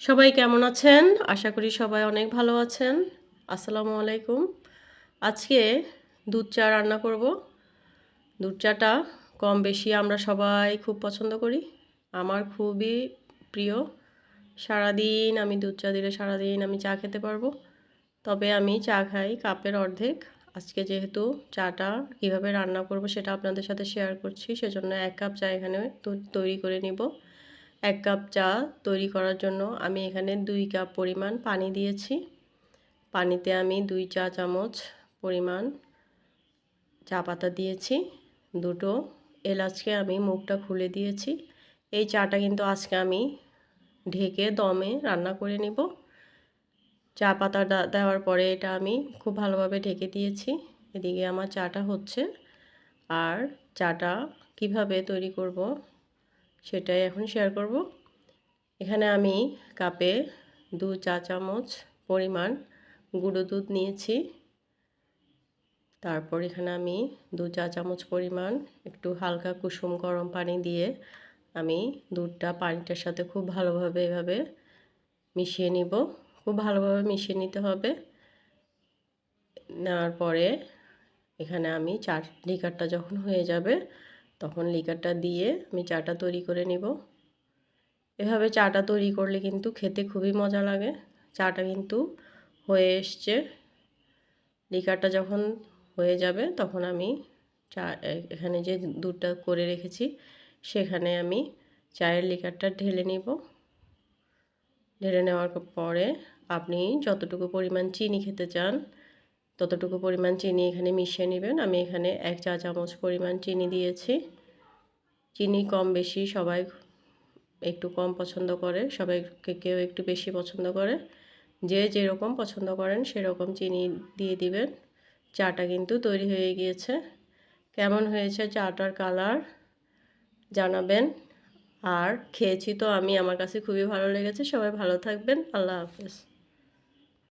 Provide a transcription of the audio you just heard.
সবাই কেমন আছেন? আশা করি সবাই অনেক ভালো আছেন। আসসালামু আলাইকুম। আজকে দুধ চা রান্না করব। দুধ চাটা কম বেশি আমরা সবাই খুব পছন্দ করি। আমার খুবই প্রিয়। সারাদিন আমি দুধ চা দিলে সারাদিন আমি চা খেতে পারব। তবে আমি চা খাই কাপের অর্ধেক। আজকে যেহেতু চাটা কীভাবে রান্না করব সেটা আপনাদের সাথে শেয়ার করছি, সেজন্য এক কাপ চা এখানে তৈরি করে নিব। এক কাপ চা তৈরি করার জন্য আমি এখানে দুই কাপ পরিমাণ পানি দিয়েছি। পানিতে আমি দুই চা চামচ পরিমাণ চা পাতা দিয়েছি। দুটো এলাচকে আমি মুখটা খুলে দিয়েছি। এই চাটা কিন্তু আজকে আমি ঢেকে দমে রান্না করে নিব। চা পাতা দেওয়ার পরে এটা আমি খুব ভালোভাবে ঢেকে দিয়েছি। এদিকে আমার চাটা হচ্ছে। আর চাটা কীভাবে তৈরি করব সেটাই এখন শেয়ার করব। এখানে আমি কাপে দু চা চামচ পরিমাণ গুঁড়ো দুধ নিয়েছি। তারপর এখানে আমি দু চা চামচ পরিমাণ একটু হালকা কুসুম গরম পানি দিয়ে আমি দুধটা পানিটার সাথে খুব ভালোভাবে এভাবে মিশিয়ে নিব। খুব ভালোভাবে মিশিয়ে নিতে হবে। নেওয়ার পরে এখানে আমি চার লিকারটা যখন হয়ে যাবে তখন লিকারটা দিয়ে আমি চাটা তৈরি করে নিব। এভাবে চাটা তৈরি করলে কিন্তু খেতে খুবই মজা লাগে। চাটা কিন্তু হয়ে এসছে। লিকারটা যখন হয়ে যাবে তখন আমি চা, এখানে যে দুধটা করে রেখেছি, সেখানে আমি চায়ের লিকারটা ঢেলে নিব। ঢেলে নেওয়ার পরে আপনি যতটুকু পরিমাণ চিনি খেতে চান ততটুকু পরিমাণ চিনি এখানে মিশিয়ে নেবেন। আমি এখানে এক চা চামচ পরিমাণ চিনি দিয়েছি। চিনি কম বেশি সবাই একটু কম পছন্দ করে, সবাইকে কেউ একটু বেশি পছন্দ করে। যে যেরকম পছন্দ করেন সেরকম চিনি দিয়ে দিবেন। চাটা কিন্তু তৈরি হয়ে গিয়েছে। কেমন হয়েছে চাটার কালার জানাবেন। আর খেয়েছি তো আমি, আমার কাছে খুবই ভালো লেগেছে। সবাই ভালো থাকবেন। আল্লাহ হাফেজ।